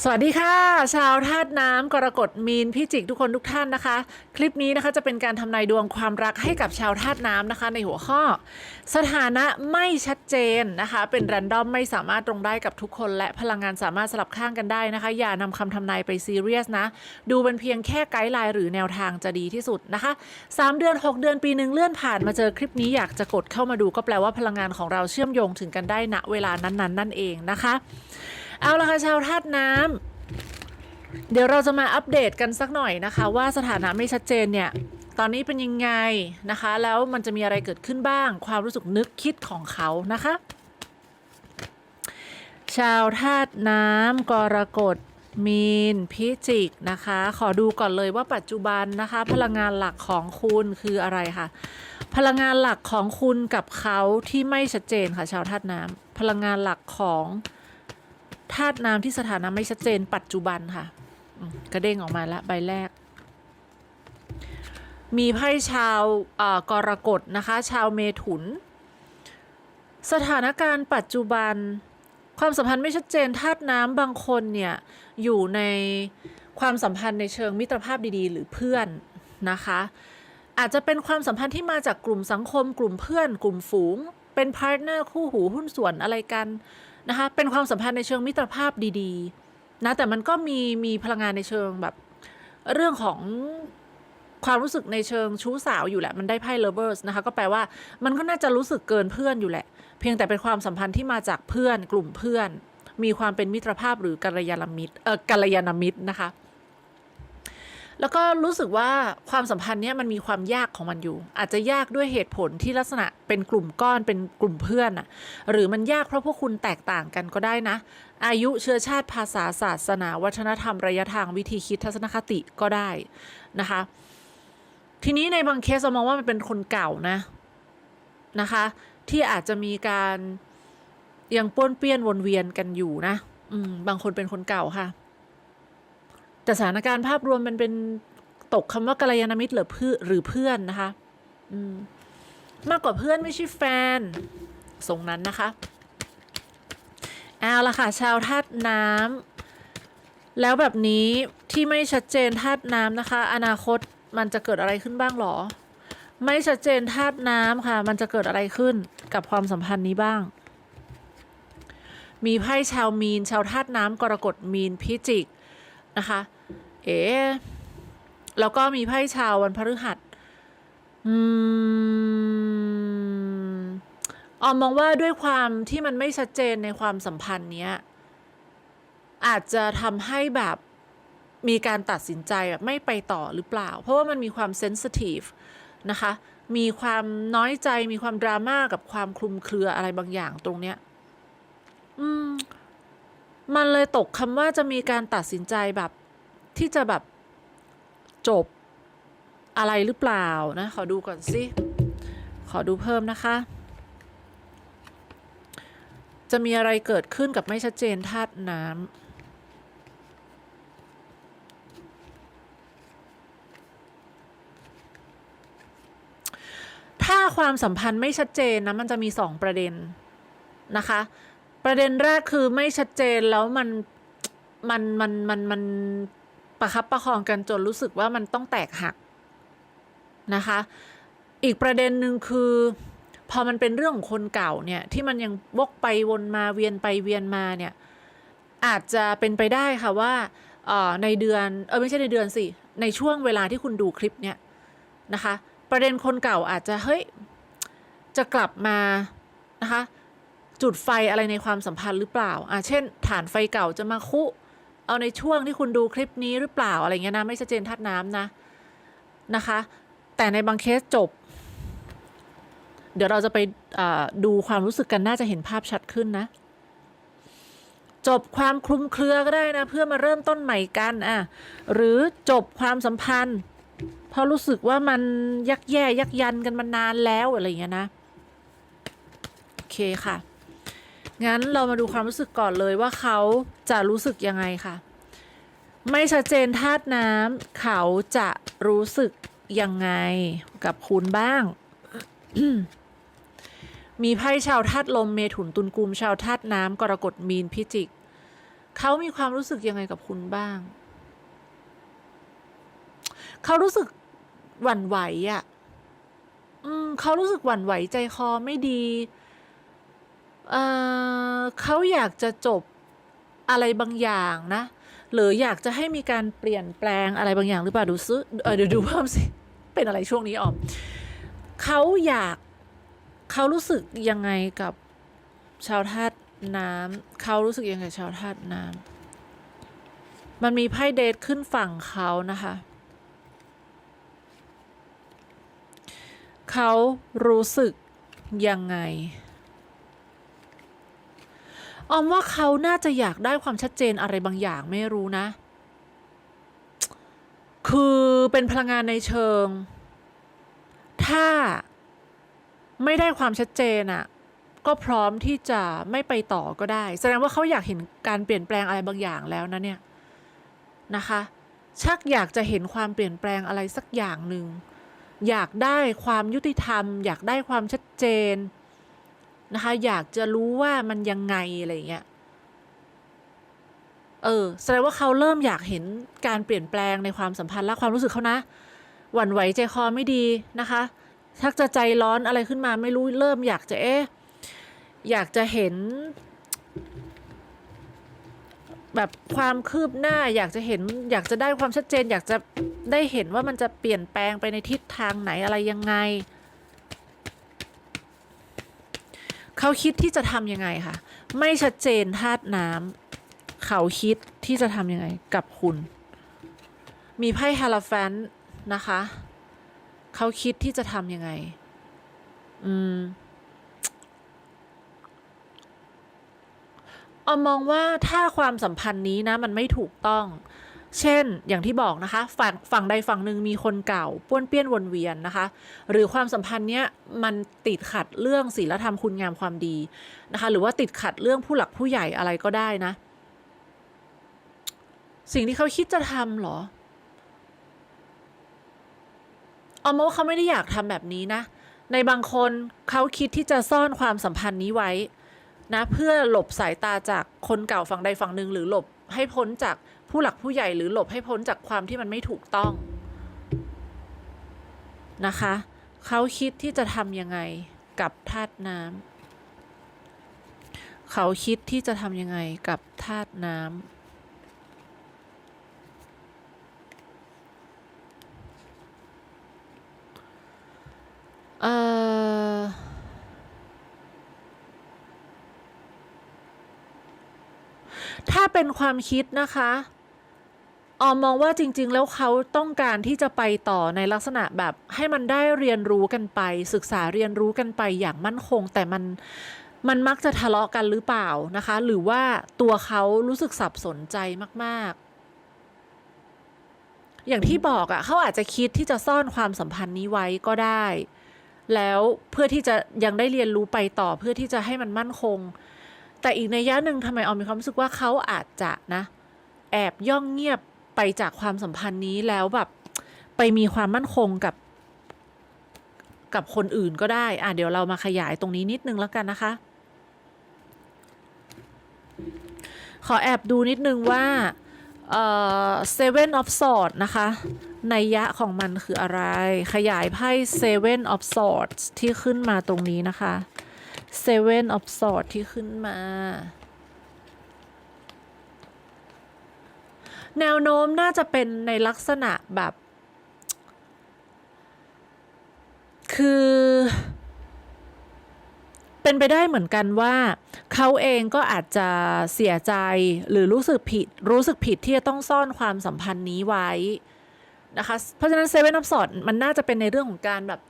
สวัสดีค่ะ ชาวธาตุน้ำกรกฎมีนพิจิกทุกคนทุกท่านนะคะ คลิปนี้นะคะจะเป็นการทำนายดวงความรักให้กับชาวธาตุน้ำนะคะ ในหัวข้อ สถานะไม่ชัดเจนนะคะ เป็นรันดอมไม่สามารถตรงได้กับทุกคน และพลังงานสามารถสลับข้างกันได้นะคะ อย่านำคำทำนายไปซีเรียสนะ ดูเป็นเพียงแค่ไกด์ไลน์หรือแนวทางจะดีที่สุดนะคะ 3 เดือน 6 เดือนปีหนึ่งเลื่อนผ่านมาเจอคลิปนี้อยากจะกดเข้ามาดูก็แปลว่าพลังงานของเราเชื่อมโยงถึงกันได้ณเวลานั้นๆนั่นเองนะคะ เอาละค่ะชาวธาตุน้ำเดี๋ยวเราจะมาอัปเดตกันสักหน่อยนะคะ ว่าสถานะไม่ชัดเจนเนี่ยตอนนี้เป็นยังไงนะคะ แล้วมันจะมีอะไรเกิดขึ้นบ้าง ความรู้สึกนึกคิดของเขานะคะ ชาวธาตุน้ำกรกฎมีนพิจิกนะคะ ขอดูก่อนเลยว่าปัจจุบันนะคะ พลังงานหลักของคุณคืออะไรค่ะพลังงานหลักของคุณกับเขาที่ไม่ชัดเจนค่ะ ชาวธาตุน้ำพลังงานหลักของ ธาตุน้ำที่สถานะไม่ชัดเจนปัจจุบันค่ะกระเด้งออกมาแล้วใบแรก มีไพ่ชาวกรกฎนะคะ ชาวเมถุน สถานการณ์ปัจจุบัน ความสัมพันธ์ไม่ชัดเจนธาตุน้ำบางคนเนี่ยอยู่ในความสัมพันธ์ในเชิงมิตรภาพดีๆ หรือเพื่อนนะคะ อาจจะเป็นความสัมพันธ์ที่มาจากกลุ่มสังคม กลุ่มเพื่อน กลุ่มฝูง เป็นพาร์ทเนอร์คู่หูหุ้นส่วนอะไรกัน นะคะเป็นความสัมพันธ์ในเชิงมิตรภาพดีๆนะแต่มันก็มีมีพลังงานในเชิงแบบ เรื่องของความรู้สึกในเชิงชู้สาวอยู่แหละ มันได้ไพ่เลเวอร์สนะคะก็แปลว่ามันก็น่าจะรู้สึกเกินเพื่อนอยู่แหละ เพียงแต่เป็นความสัมพันธ์ที่มาจากเพื่อนกลุ่มเพื่อน มีความเป็นมิตรภาพหรือกัลยาณมิตรเออกัลยาณมิตรนะคะ แล้วก็รู้สึกว่าความสัมพันธ์เนี้ยมันมีความยากของมันอยู่ อาจจะยากด้วยเหตุผลที่ลักษณะเป็นกลุ่มก้อนเป็นกลุ่มเพื่อนอะหรือมันยากเพราะพวกคุณแตกต่างกันก็ได้นะ อายุเชื้อชาติภาษาศาสนา วัฒนธรรมระยะทางวิธีคิดทัศนคติก็ได้นะคะ ทีนี้ในบางเคสเรามองว่ามันเป็นคนเก่านะนะคะ ที่อาจจะมีการยังป้วนเปี้ยนวนเวียนกันอยู่นะ อืมบางคนเป็นคนเก่าค่ะ แต่สถานการณ์ภาพรวมมันเป็นตกคำว่ากัลยาณมิตรหรือเพื่อหรือเพื่อนนะคะมมากกว่าเพื่อนไม่ใช่แฟนทรงนั้นนะคะเอาละค่ะชาวธาตุน้ำแล้วแบบนี้ที่ไม่ชัดเจนธาตุน้ำนะคะ อนาคตมันจะเกิดอะไรขึ้นบ้างหรอ ไม่ชัดเจนธาตุน้ำค่ะ มันจะเกิดอะไรขึ้นกับความสัมพันธ์นี้บ้าง มีไพ่ชาวมีน ชาวธาตุน้ำกรกฎมีนพิจิก นะคะ เอ๋แล้วก็มีไพ่ชาววันพฤหัสอืมออมมองว่าด้วยความที่มันไม่ชัดเจนในความสัมพันธ์เนี้ย อาจจะทำให้แบบมีการตัดสินใจแบบไม่ไปต่อหรือเปล่า เพราะว่ามันมีความเซนซิทีฟนะคะ มีความน้อยใจมีความดราม่ากับความคลุมเครืออะไรบางอย่างตรงเนี้ย อืม มันเลยตกคำว่าจะมีการตัดสินใจแบบที่จะแบบจบอะไรหรือเปล่านะ ขอดูก่อนสิ ขอดูเพิ่มนะคะ จะมีอะไรเกิดขึ้นกับไม่ชัดเจนธาตุน้ำถ้าความสัมพันธ์ไม่ชัดเจนนะมันจะมีสองประเด็นนะคะ ประเด็นแรกคือไม่ชัดเจนแล้วมันมันมันมันมันประคับประคองกันจนรู้สึกว่ามันต้องแตกหักนะคะ อีกประเด็นหนึ่งคือ พอมันเป็นเรื่องของคนเก่าเนี่ยที่มันยังวกไปวนมาเวียนไปเวียนมาเนี่ยอาจจะเป็นไปได้ค่ะว่าออในเดือนเออไม่ใช่ในเดือนสิในช่วงเวลาที่คุณดูคลิปเนี่ยนะคะ ประเด็นคนเก่าอาจจะเฮ้ยจะกลับมานะคะ จุดไฟอะไรในความสัมพันธ์หรือเปล่าอ่าเช่น ฐานไฟเก่าจะมาคุ เอาในช่วงที่คุณดูคลิปนี้หรือเปล่าอะไรเงี้ยนะไม่ชัดเจนธาตุน้ำนะนะคะ แต่ในบางเคสจบ เดี๋ยวเราจะไปดูความรู้สึกกันน่าจะเห็นภาพชัดขึ้นนะจบความคลุมเครือก็ได้นะ เพื่อมาเริ่มต้นใหม่กันอะหรือจบความสัมพันธ์ เพราะรู้สึกว่ามันยักแย่ยักยันกันมานานแล้วอะไรอย่างเงี้ยนะ โอเคค่ะ งั้นเรามาดูความรู้สึกก่อนเลยว่าเขาจะรู้สึกยังไงค่ะ ไม่ชัดเจนธาตุน้ำเขาจะรู้สึกยังไงกับคุณบ้าง มีไพ่ชาวธาตุลมเมถุนตุลกุมชาวธาตุน้ำกรกฎมีนพิจิก เขามีความรู้สึกยังไงกับคุณบ้าง เขารู้สึกหวั่นไหวอะ่ะ อืม เขารู้สึกหวั่นไหวใจคอไม่ดี เเขาอยากจะจบอะไรบางอย่างนะ หรืออยากจะให้มีการเปลี่ยนแปลงอะไรบางอย่างหรือเปล่าดูซึเอเดี๋ยวดูเพิ่มสิเป็นอะไรช่วงนี้ออมเขาอยากเขารู้สึกยังไงกับชาวธาตุน้ำเขารู้สึกยังไงชาวธาตุน้ำมันมีไพ่เดทขึ้นฝั่งเขานะคะเขารู้สึกยังไง ออมว่าเขาน่าจะอยากได้ความชัดเจนอะไรบางอย่างไม่รู้นะ คือเป็นพลังงานในเชิง ถ้าไม่ได้ความชัดเจนอะ่ะก็พร้อมที่จะไม่ไปต่อก็ได้ แสดงว่าเขาอยากเห็นการเปลี่ยนแปลงอะไรบางอย่างแล้วนะเนี่ยนะคะ ชักอยากจะเห็นความเปลี่ยนแปลงอะไรสักอย่างหนึ่งอยากได้ความยุติธรรม อยากได้ความชัดเจน นะคะ อยากจะรู้ว่ามันยังไงอะไรเงี้ย เออ แสดงว่าเขาเริ่มอยากเห็นการเปลี่ยนแปลงในความสัมพันธ์และความรู้สึกเขานะ หวั่นไหวใจคอไม่ดีนะคะชักจะใจร้อนอะไรขึ้นมาไม่รู้เริ่มอยากจะเอ๊ะอยากจะเห็น แบบความคืบหน้า อยากจะเห็น อยากจะได้ความชัดเจน อยากจะได้เห็นว่ามันจะเปลี่ยนแปลงไปในทิศทางไหนอะไรยังไง เขาคิดที่จะทำยังไงคะไม่ชัดเจนธาตุน้ำเขาคิดที่จะทำยังไงกับคุณ มีไพ่ฮาลาแฟนนะคะ เขาคิดที่จะทำยังไง อืมอมองว่าถ้าความสัมพันธ์นี้นะ มันไม่ถูกต้อง เช่น อย่างที่บอกนะคะ ฝั่งฝั่งใดฝั่งหนึ่งมีคนเก่าป้วนเปี้ยนวนเวียนนะคะ หรือความสัมพันธ์เนี้ยมันติดขัดเรื่องศีลธรรมคุณงามความดีนะคะ หรือว่าติดขัดเรื่องผู้หลักผู้ใหญ่อะไรก็ได้นะ สิ่งที่เขาคิดจะทำเหรอออมมองว่าเขาไม่ได้อยากทำแบบนี้นะ ในบางคนเขาคิดที่จะซ่อนความสัมพันธ์นี้ไว้นะเพื่อหลบสายตาจากคนเก่าฝั่งใดฝั่งหนึ่งหรือหลบให้พ้นจาก ผู้หลักผู้ใหญ่หรือหลบให้พ้นจากความที่มันไม่ถูกต้องนะคะ เขาคิดที่จะทำยังไงกับธาตุน้ำเขาคิดที่จะทำยังไงกับธาตุน้ำเอ่อถ้าเป็นความคิดนะคะ ออมมองว่าจริง ๆ แล้วเขาต้องการที่จะไปต่อในลักษณะแบบให้มันได้เรียนรู้กันไป ศึกษาเรียนรู้กันไปอย่างมั่นคง แต่มันมันมักจะทะเลาะกันหรือเปล่านะคะ หรือว่าตัวเขารู้สึกสับสนใจมาก ๆ อย่างที่บอกอะ่ะเขาอาจจะคิดที่จะซ่อนความสัมพันธ์นี้ไว้ก็ได้ แล้วเพื่อที่จะยังได้เรียนรู้ไปต่อเพื่อที่จะให้มันมั่นคง แต่อีกในยะหนึ่งทำไมออมมีความรู้สึกว่าเขาอาจจะนะ แอบย่องเงียบ ไปจากความสัมพันธ์นี้แล้วแบบ ไปมีความมั่นคงกับ กับคนอื่นก็ได้ อะเดี๋ยวเรามาขยายตรงนี้นิดนึงแล้วกันนะคะ ขอแอบดูนิดนึงว่าเอ่อ seven of swords นะคะในยยะของมันคืออะไร ขยายไพ่ seven of swords ที่ขึ้นมาตรงนี้นะคะ Seven of Swords ที่ขึ้นมา แนวโน้มน่าจะเป็นในลักษณะแบบ คือ เป็นไปได้เหมือนกันว่า เขาเองก็อาจจะเสียใจหรือรู้สึกผิด รู้สึกผิดที่จะต้องซ่อนความสัมพันธ์นี้ไว้นะคะ เพราะฉะนั้น Seven of Swords มันน่าจะเป็นในเรื่องของการแบบ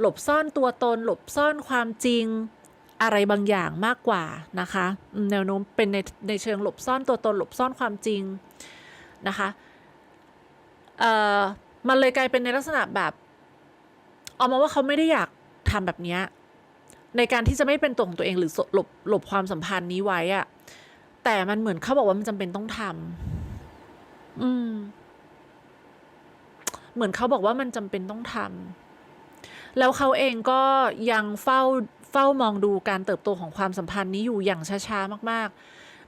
หลบซ่อนตัวตน หลบซ่อนความจริงอะไรบางอย่างมากกว่านะคะ แนวโน้มเป็นในในเชิงหลบซ่อนตัวตนหลบซ่อนความจริง นะคะเอ่อมันเลยกลายเป็นในลักษณะแบบออกมาว่าเขาไม่ได้อยากทำแบบนี้ในการที่จะไม่เป็นตัวของตัวเองหรือหลบหลบความสัมพันธ์นี้ไว้อะแต่มันเหมือนเขาบอกว่ามันจำเป็นต้องทำอืม เหมือนเขาบอกว่ามันจำเป็นต้องทำแล้วเขาเองก็ยังเฝ้าเฝ้ามองดูการเติบโตของความสัมพันธ์นี้อยู่อย่างช้าๆมาก ๆ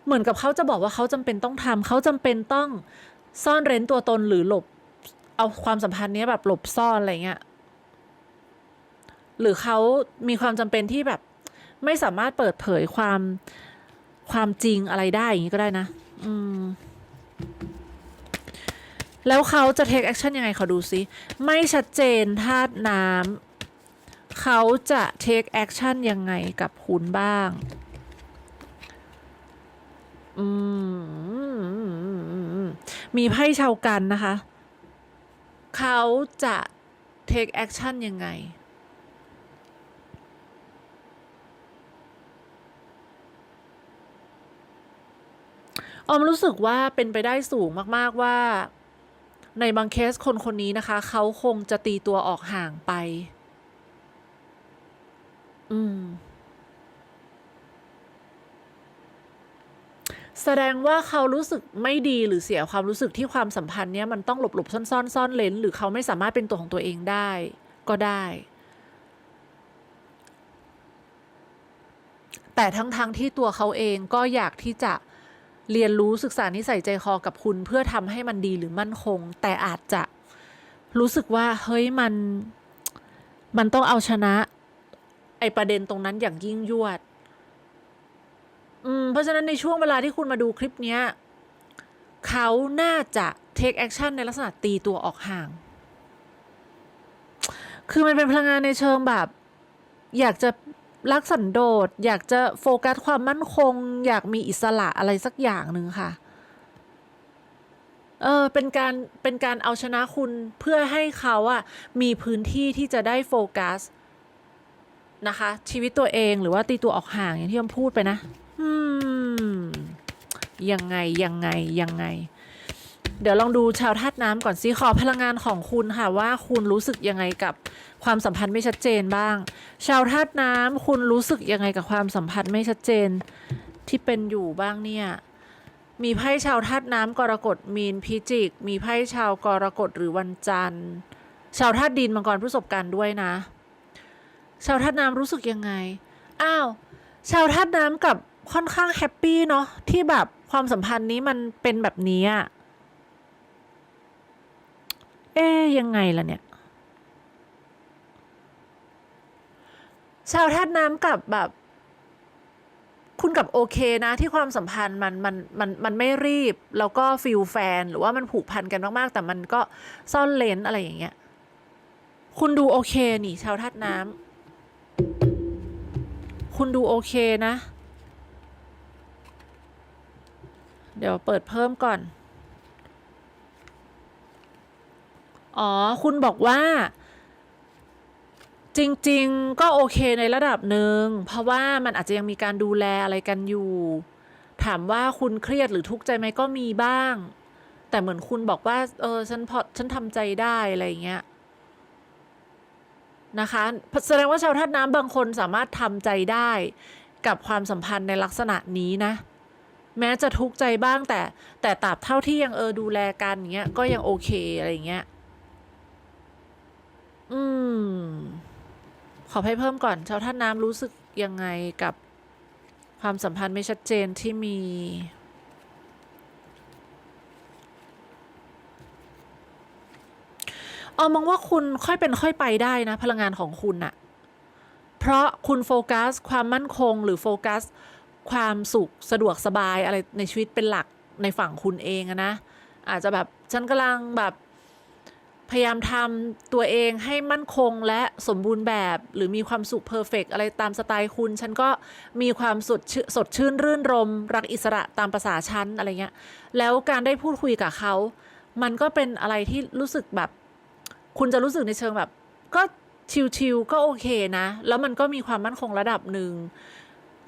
เหมือนกับเขาจะบอกว่าเขาจำเป็นต้องทำเขาจำเป็นต้องซ่อนเร้นตัวตนหรือหลบ เอาความสัมพันธ์นี้แบบหลบซ่อนอะไรเงี้ยหรือเขามีความจำเป็นที่แบบไม่สามารถเปิดเผยความความจริงอะไรได้อย่างนี้ก็ได้นะ อืม แล้วเขาจะ take action ยังไงเขาดูซิไม่ชัดเจนธาตุน้ำเขาจะ take action ยังไงกับคุณบ้าง อืม มีไพ่ชาวกันนะคะ เขาจะ take action ยังไง ออมรู้สึกว่าเป็นไปได้สูงมากๆว่า ในบางเคสคนคนนี้นะคะ เขาคงจะตีตัวออกห่างไป อืม แสดงว่าเขารู้สึกไม่ดีหรือเสียความรู้สึกที่ความสัมพันธ์เนี้ยมันต้องหลบหลบซ่อนซ่อนซ่อนเลนหรือเขาไม่สามารถเป็นตัวของตัวเองได้ ก็ได้ แต่ทั้งๆทที่ตัวเขาเองก็อยากที่จะเรียนรู้ศึกษานิสัยใจคอกับคุณเพื่อทำให้มันดีหรือมั่นคง แต่อาจจะรู้สึกว่าเฮ้ยมันมันต้องเอาชนะ ไอประเด็นตรงนั้นอย่างยิ่งยวด อืมเพราะฉะนั้นในช่วงเวลาที่คุณมาดูคลิปเนี้ยเขาน่าจะ take action ในลักษณะตีตัวออกห่าง คือมันเป็นพลังงานในเชิงแบบ อยากจะรักสันโดษ อยากจะโฟกัสความมั่นคง อยากมีอิสระอะไรสักอย่างหนึ่งค่ะ เออเป็นการเป็นการเอาชนะคุณเพื่อให้เขาอะมีพื้นที่ที่จะได้โฟกัสนะคะ ชีวิตตัวเองหรือว่าตีตัวออกห่างอย่างที่ยมพูดไปนะ อืม ยังไงยังไงยังไง เดี๋ยวลองดูชาวธาตุน้ำก่อนสิขอพลังงานของคุณค่ะว่าคุณรู้สึกยังไงกับความสัมพันธ์ไม่ชัดเจนบ้าง ชาวธาตุน้ำคุณรู้สึกยังไงกับความสัมพันธ์ไม่ชัดเจนที่เป็นอยู่บ้างเนี่ยมีไพ่ชาวธาตุน้ำกรกฎมีนพิจิก มีไพ่ชาวกรกฎหรือวันจันทร์ ชาวธาตุดินมังกรพฤษภกันด้วยนะ ชาวธาตุน้ำรู้สึกยังไง อ้าว ชาวธาตุน้ำกับ ค่อนข้างแฮปปี้เนาะที่แบบความสัมพันธ์นี้มันเป็นแบบนี้อะเอ๊ยยังไงล่ะเนี่ย ชาวธาตุน้ำกับแบบ คุณกับโอเคนะที่ความสัมพันธ์มันมันมันมันไม่รีบ แล้วก็ฟิลแฟน หรือว่ามันผูกพันกันมากๆ แต่มันก็ซ่อนเลนอะไรอย่างเงี้ย คุณดูโอเคนี่ ชาวธาตุน้ำคุณดูโอเคนะ เดี๋ยวเปิดเพิ่มก่อน อ๋อ คุณบอกว่า จริง ๆ ก็โอเคในระดับหนึ่ง เพราะว่ามันอาจจะยังมีการดูแลอะไรกันอยู่ ถามว่าคุณเครียดหรือทุกข์ใจไหมก็มีบ้าง แต่เหมือนคุณบอกว่า เออ ฉันพอ ฉันทำใจได้อะไรเงี้ยนะคะ แสดงว่าชาวธาตุน้ำบางคนสามารถทำใจได้กับความสัมพันธ์ในลักษณะนี้นะ แม้จะทุกข์ใจบ้างแต่แต่ตราบเท่าที่ยังเออดูแลกันอย่างเงี้ยก็ยังโอเคอะไรเงี้ย อืม ขอให้เพิ่มก่อน ชาวท่านน้ำรู้สึกยังไงกับความสัมพันธ์ไม่ชัดเจนที่มีออมองว่าคุณค่อยเป็นค่อยไปได้นะ พลังงานของคุณน่ะเพราะคุณโฟกัสความมั่นคงหรือโฟกัส ความสุขสะดวกสบายอะไรในชีวิตเป็นหลักในฝั่งคุณเองนะ อาจจะแบบฉันกำลังแบบพยายามทำตัวเองให้มั่นคงและสมบูรณ์แบบหรือมีความสุขเพอร์เฟกอะไรตามสไตล์คุณ ฉันก็มีความสดชื่นสดชื่นรื่นรม รักอิสระตามภาษาฉันอะไรเงี้ย แล้วการได้พูดคุยกับเขา มันก็เป็นอะไรที่รู้สึกแบบ คุณจะรู้สึกในเชิงแบบ ก็ชิลๆก็โอเคนะ แล้วมันก็มีความมั่นคงระดับหนึ่ง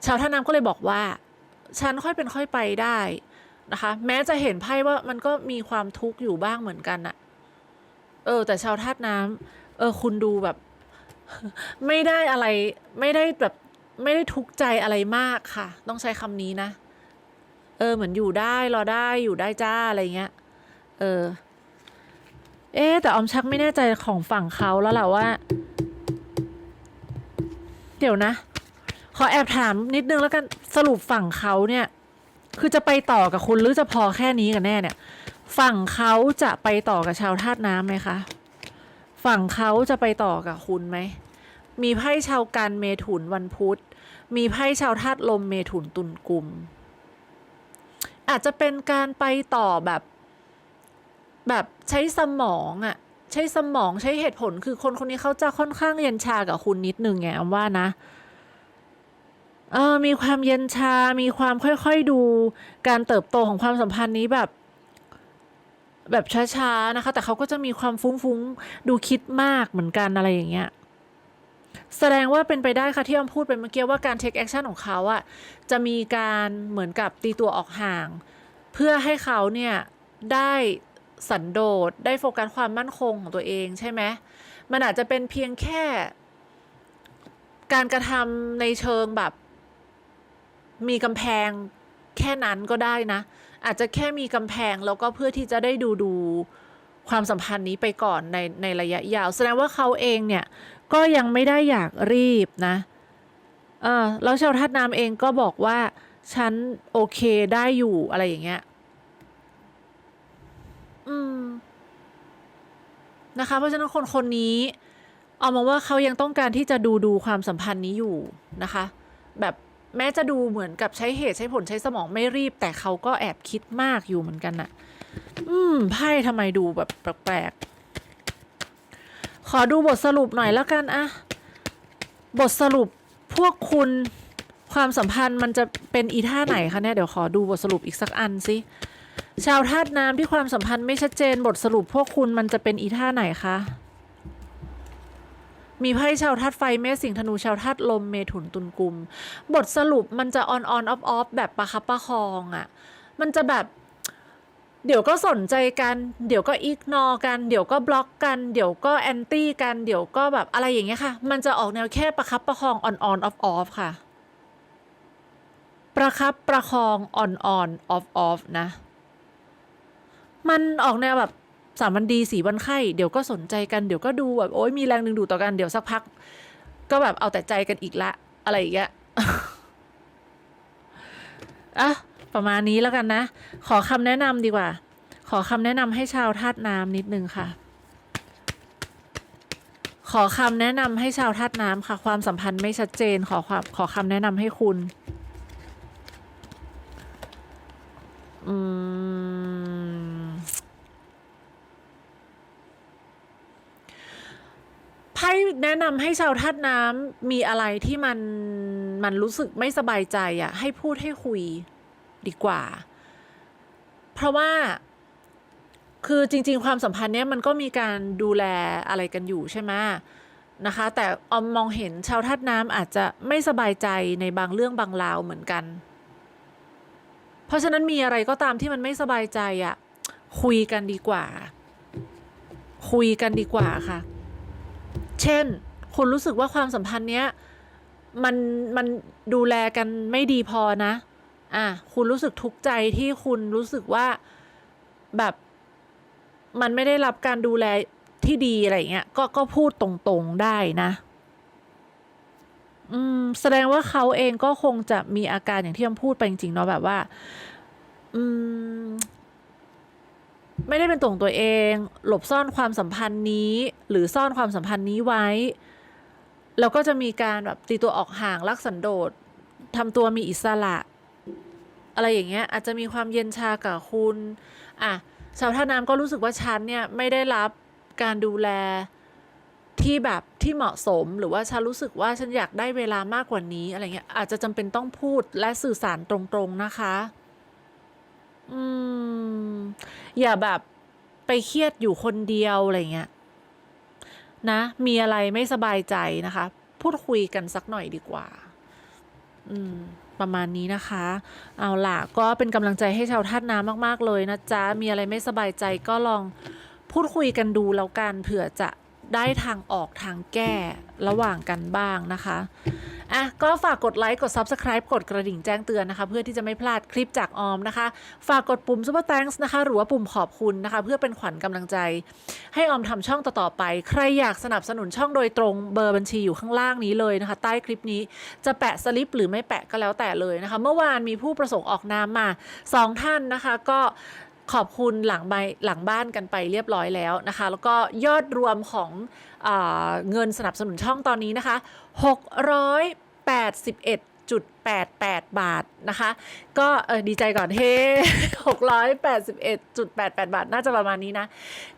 ชาวท่าน้ำก็เลยบอกว่า ฉันค่อยเป็นค่อยไปได้นะคะ แม้จะเห็นไพ่ว่ามันก็มีความทุกข์อยู่บ้างเหมือนกันอะเออ แต่ชาวธาตุน้ำเออ คุณดูแบบ ไม่ได้อะไร ไม่ได้แบบไม่ได้ทุกข์ใจอะไรมากค่ะ ต้องใช้คำนี้นะ เออ เหมือนอยู่ได้รอได้อยู่ได้จ้าอะไรเงี้ย เออ เอ๊แต่ออมชักไม่แน่ใจของฝั่งเขาแล้วแหละว่า เดี๋ยวนะ ขอแอบถามนิดนึงแล้วกันสรุปฝั่งเขาเนี่ย คือจะไปต่อกับคุณหรือจะพอแค่นี้กันแน่เนี่ย ฝั่งเขาจะไปต่อกับชาวธาตุน้ำไหมคะ ฝั่งเขาจะไปต่อกับคุณไหม มีไพ่ชาวกันเมถุนวันพุธ มีไพ่ชาวธาตุลมเมถุนตุลกุม อาจจะเป็นการไปต่อแบบ แบบใช้สมองอะใช้สมองใช้เหตุผลคือคนคนนี้เขาจะค่อนข้างเย็นชากับคุณนิดนึงไงอำว่านะ เออมีความเย็นชา มีความค่อยๆดู การเติบโตของความสัมพันธ์นี้แบบ แบบช้าๆนะคะ แต่เขาก็จะมีความฟุ้งๆ ดูคิดมากเหมือนกันอะไรอย่างเงี้ย แสดงว่าเป็นไปได้ค่ะที่อ้อมพูดไปเมื่อกี้ว่าการ take action ของเขาอะจะมีการเหมือนกับตีตัวออกห่าง เพื่อให้เขาเนี่ยได้สันโดษได้โฟกัสความมั่นคงของตัวเองใช่ไหมมันอาจจะเป็นเพียงแค่ การกระทำในเชิงแบบ มีกำแพงแค่นั้นก็ได้นะ อาจจะแค่มีกำแพงแล้วก็เพื่อที่จะได้ดูดูความสัมพันธ์นี้ไปก่อนในในระยะยาว แสดงว่าเขาเองเนี่ย ก็ยังไม่ได้อยากรีบนะเออแล้วชาวทัดน้ำเองก็บอกว่า ฉันโอเคได้อยู่อะไรอย่างเงี้ยอืมนะคะ เพราะฉะนั้นคนคนนี้ เอามาว่าเขายังต้องการที่จะดูดูความสัมพันธ์นี้อยู่นะคะ แบบ แม้จะดูเหมือนกับใช้เหตุใช้ผลใช้สมองไม่รีบ แต่เขาก็แอบคิดมากอยู่เหมือนกันน่ะ อืมไพ่ทำไมดูแบบแปลกๆ ขอดูบทสรุปหน่อยแล้วกันอะบทสรุปพวกคุณความสัมพันธ์มันจะเป็นอีท่าไหนคะเนี่ยเดี๋ยวขอดูบทสรุปอีกสักอันสิชาวธาตุน้ำที่ความสัมพันธ์ไม่ชัดเจนบทสรุปพวกคุณมันจะเป็นอีท่าไหนคะ มีไพ่ชาวธาตุไฟเมษสิงธนูชาวธาตุลมเมถุนตุลกุม บทสรุปมันจะออนออนออฟออฟแบบประคับประคองอะ่ะ มันจะแบบ เดี๋ยวก็สนใจกัน เดี๋ยวก็อิกนอกัน เดี๋ยวก็บล็อกกัน เดี๋ยวก็แอนตี้กัน เดี๋ยวก็แบบอะไรอย่างเงี้ยค่ะ มันจะออกแนวแค่ประคับประคองออนออนออฟออฟค่ะ ประคับประคองออนออนออฟออฟนะ มันออกแนวแบบ สามวันดีสี่วันไข้เดี๋ยวก็สนใจกันเดี๋ยวก็ดูแบบโอ๊ยมีแรงดึงดูดต่อกันเดี๋ยวสักพัก ก็แบบเอาแต่ใจกันอีกละ อะไรอย่างเงี้ยอะประมาณนี้แล้วกันนะ ขอคำแนะนำดีกว่า ขอคำแนะนำให้ชาวธาตุน้ำนิดนึงค่ะ ขอคำแนะนำให้ชาวธาตุน้ำค่ะ ความสัมพันธ์ไม่ชัดเจน ขอความขอคำแนะนำให้คุณ อืม ไพ่แนะนำให้ชาวธาตุน้ำมีอะไรที่มันมันรู้สึกไม่สบายใจอะ่ะ ให้พูดให้คุยดีกว่า เพราะว่าคือจริง ๆ ความสัมพันธ์เนี้ยมันก็มีการดูแลอะไรกันอยู่ใช่ไหมนะคะ แต่ออมมองเห็นชาวธาตุน้ำอาจจะไม่สบายใจในบางเรื่องบางราวเหมือนกัน เพราะฉะนั้นมีอะไรก็ตามที่มันไม่สบายใจอะ่ะคุยกันดีกว่า คุยกันดีกว่าค่ะ เช่น คุณรู้สึกว่าความสัมพันธ์เนี้ยมันมันดูแลกันไม่ดีพอนะ อะคุณรู้สึกทุกข์ใจที่คุณรู้สึกว่าแบบมันไม่ได้รับการดูแลที่ดีอะไรเงี้ย ก็ก็พูดตรงๆได้นะ อืม แสดงว่าเขาเองก็คงจะมีอาการอย่างที่ผมพูดไปจริงๆเนาะแบบว่า อืม ไม่ได้เป็นตัวของตัวเอง หลบซ่อนความสัมพันธ์นี้ หรือซ่อนความสัมพันธ์นี้ไว้ แล้วก็จะมีการแบบตีตัวออกห่างรักสันโดษทำตัวมีอิสระ อะไรอย่างเงี้ยอาจจะมีความเย็นชากับคุณอะชาวท่าน้ำก็รู้สึกว่าฉันเนี่ยไม่ได้รับการดูแลที่แบบที่เหมาะสมหรือว่าฉันรู้สึกว่าฉันอยากได้เวลามากกว่านี้อะไรเงี้ยอาจจะจำเป็นต้องพูดและสื่อสารตรงๆนะคะ อืม อย่าแบบไปเครียดอยู่คนเดียวอะไรเงี้ย นะ มีอะไรไม่สบายใจนะคะ พูดคุยกันสักหน่อยดีกว่า อืม ประมาณนี้นะคะ เอาล่ะ ก็เป็นกำลังใจให้ชาวท่าตุน้ำมาก ๆ เลยนะจ๊ะ มีอะไรไม่สบายใจก็ลองพูดคุยกันดูแล้วกันเผื่อจะได้ทางออกทางแก้ระหว่างกันบ้างนะคะ อะก็ฝากกดไลค์กด Subscribe กดกระดิ่งแจ้งเตือนนะคะ เพื่อที่จะไม่พลาดคลิปจากออมนะคะ ฝากกดปุ่ม Super Thanks นะคะ หรือว่าปุ่มขอบคุณนะคะ เพื่อเป็นขวัญกำลังใจ ให้ออมทำช่องต่อๆไป ใครอยากสนับสนุนช่องโดยตรงเบอร์บัญชีอยู่ข้างล่างนี้เลยนะคะ ใต้คลิปนี้จะแปะสลิปหรือไม่แปะก็แล้วแต่เลยนะคะ เมื่อวานมีผู้ประสงค์ออกนามมาสองท่านนะคะก็ ขอบคุณหลังใบหลังบ้านกันไปเรียบร้อยแล้วนะคะ แล้วก็ยอดรวมของอเงินสนับสนุนช่องตอนนี้นะคะ 681.88 บาทนะคะ ก็เออดีใจก่อนเฮ้681.88 บาท น่าจะประมาณนี้นะ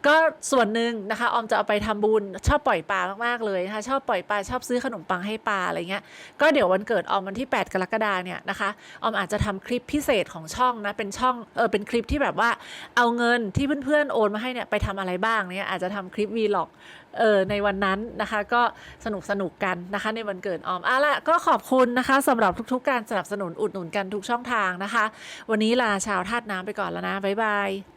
ก็ส่วนหนึ่งนะคะออมจะเอาไปทำบุญชอบปล่อยปลามาก ๆ เลยนะคะชอบปล่อยปลาชอบซื้อขนมปังให้ปลาอะไรเงี้ย ก็เดี๋ยววันเกิดออมวันที่ 8 กรกฎาเนี่ยนะคะออมอาจจะทำคลิปพิเศษของช่องนะเป็นช่องเออเป็นคลิปที่แบบว่าเอาเงินที่เพื่อนๆโอนมาให้เนี่ยไปทำอะไรบ้างเนี่ยอาจจะทำคลิปวีล็อก เออในวันนั้นนะคะก็สนุกสนุกกันนะคะในวันเกิดออมอะละก็ขอบคุณนะคะสำหรับทุก ๆ การสนับสนุนอุดหนุนกันทุกช่องทางนะคะ วันนี้ลาชาวธาตุน้ำไปก่อนแล้วนะบ๊ายบาย